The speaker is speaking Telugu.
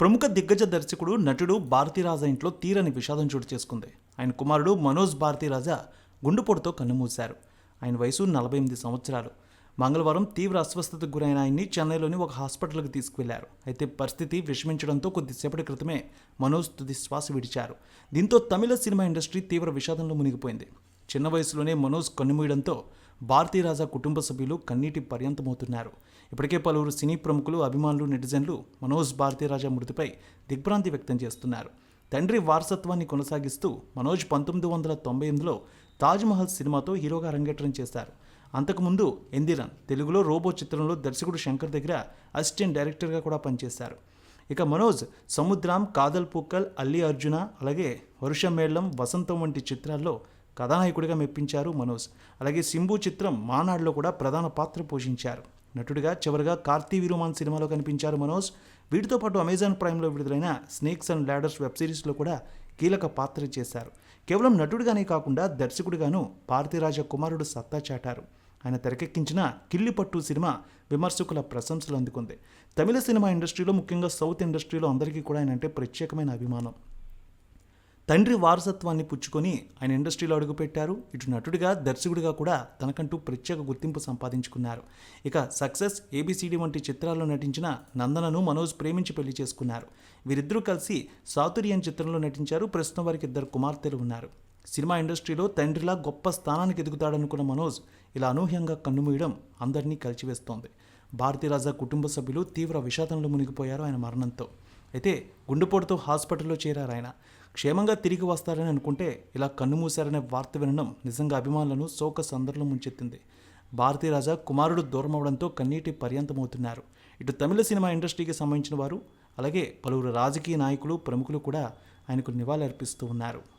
ప్రముఖ దిగ్గజ దర్శకుడు నటుడు భారతీరాజా ఇంట్లో తీరని విషాదం చోటు చేసుకుంది. ఆయన కుమారుడు మనోజ్ భారతీరాజా గుండెపోటుతో కన్నుమూశారు. ఆయన వయసు నలభై ఎనిమిది సంవత్సరాలు. మంగళవారం తీవ్ర అస్వస్థతకు గురైన ఆయన్ని చెన్నైలోని ఒక హాస్పిటల్కి తీసుకువెళ్ళారు. అయితే పరిస్థితి విషమించడంతో కొద్దిసేపటి క్రితమే మనోజ్ తుది శ్వాస విడిచారు. దీంతో తమిళ సినిమా ఇండస్ట్రీ తీవ్ర విషాదంలో మునిగిపోయింది. చిన్న వయసులోనే మనోజ్ కన్నుమూయడంతో భారతీరాజా కుటుంబ సభ్యులు కన్నీటి పర్యంతమవుతున్నారు. ఇప్పటికే పలువురు సినీ ప్రముఖులు అభిమానులు నెటిజన్లు మనోజ్ భారతీరాజా మృతిపై దిగ్భ్రాంతి వ్యక్తం చేస్తున్నారు. తండ్రి వారసత్వాన్ని కొనసాగిస్తూ మనోజ్ పంతొమ్మిది వందల తొంభై ఎనిమిదిలో తాజ్మహల్ సినిమాతో హీరోగా రంగేట్రం చేశారు. అంతకుముందు ఎందిరన్ తెలుగులో రోబో చిత్రంలో దర్శకుడు శంకర్ దగ్గర అసిస్టెంట్ డైరెక్టర్గా కూడా పనిచేశారు. ఇక మనోజ్ సముద్రం కాదల్ పూక్కల్ అల్లి అర్జున అలాగే వరుషమేళం వసంతం వంటి చిత్రాల్లో కథానాయకుడిగా మెప్పించారు మనోజ్. అలాగే సింబు చిత్రం మానాడులో కూడా ప్రధాన పాత్ర పోషించారు. నటుడిగా చివరిగా కార్తీ విరుమాన్ సినిమాలో కనిపించారు మనోజ్. వీటితో పాటు అమెజాన్ ప్రైమ్లో విడుదలైన స్నేక్స్ అండ్ ల్యాడర్స్ వెబ్ సిరీస్లో కూడా కీలక పాత్ర చేశారు. కేవలం నటుడిగానే కాకుండా దర్శకుడిగాను భారతీరాజ కుమారుడు సత్తా చాటారు. ఆయన తెరకెక్కించిన కిల్లిపట్టు సినిమా విమర్శకుల ప్రశంసలు అందుకుంది. తమిళ సినిమా ఇండస్ట్రీలో ముఖ్యంగా సౌత్ ఇండస్ట్రీలో అందరికీ కూడా ఆయన అంటే ప్రత్యేకమైన అభిమానం. తండ్రి వారసత్వాన్ని పుచ్చుకొని ఆయన ఇండస్ట్రీలో అడుగుపెట్టారు. ఇటు నటుడిగా దర్శకుడిగా కూడా తనకంటూ ప్రత్యేక గుర్తింపు సంపాదించుకున్నారు. ఇక సక్సెస్ ఏబిసిడి వంటి చిత్రాల్లో నటించిన నందనను మనోజ్ ప్రేమించి పెళ్ళి చేసుకున్నారు. వీరిద్దరూ కలిసి సాతురియన్ చిత్రంలో నటించారు. ప్రస్తుతం వారికి ఇద్దరు కుమార్తెలు ఉన్నారు. సినిమా ఇండస్ట్రీలో తండ్రిలా గొప్ప స్థానానికి ఎదుగుతాడనుకున్న మనోజ్ ఇలా అనూహ్యంగా కన్నుమూయడం అందరినీ కలిచివేస్తోంది. భారతీరాజా కుటుంబ సభ్యులు తీవ్ర విషాదంలో మునిగిపోయారు ఆయన మరణంతో. అయితే గుండెపోటుతో హాస్పిటల్లో చేరారు ఆయన. క్షేమంగా తిరిగి వస్తారని అనుకుంటే ఇలా కన్నుమూశారనే వార్త వినడం నిజంగా అభిమానులను శోక సందర్లో ముంచెత్తింది. భారతీరాజా కుమారుడు దూరం అవడంతో కన్నీటి పర్యంతమవుతున్నారు. ఇటు తమిళ సినిమా ఇండస్ట్రీకి సంబంధించిన వారు అలాగే పలువురు రాజకీయ నాయకులు ప్రముఖులు కూడా ఆయనకు నివాళులర్పిస్తూ ఉన్నారు.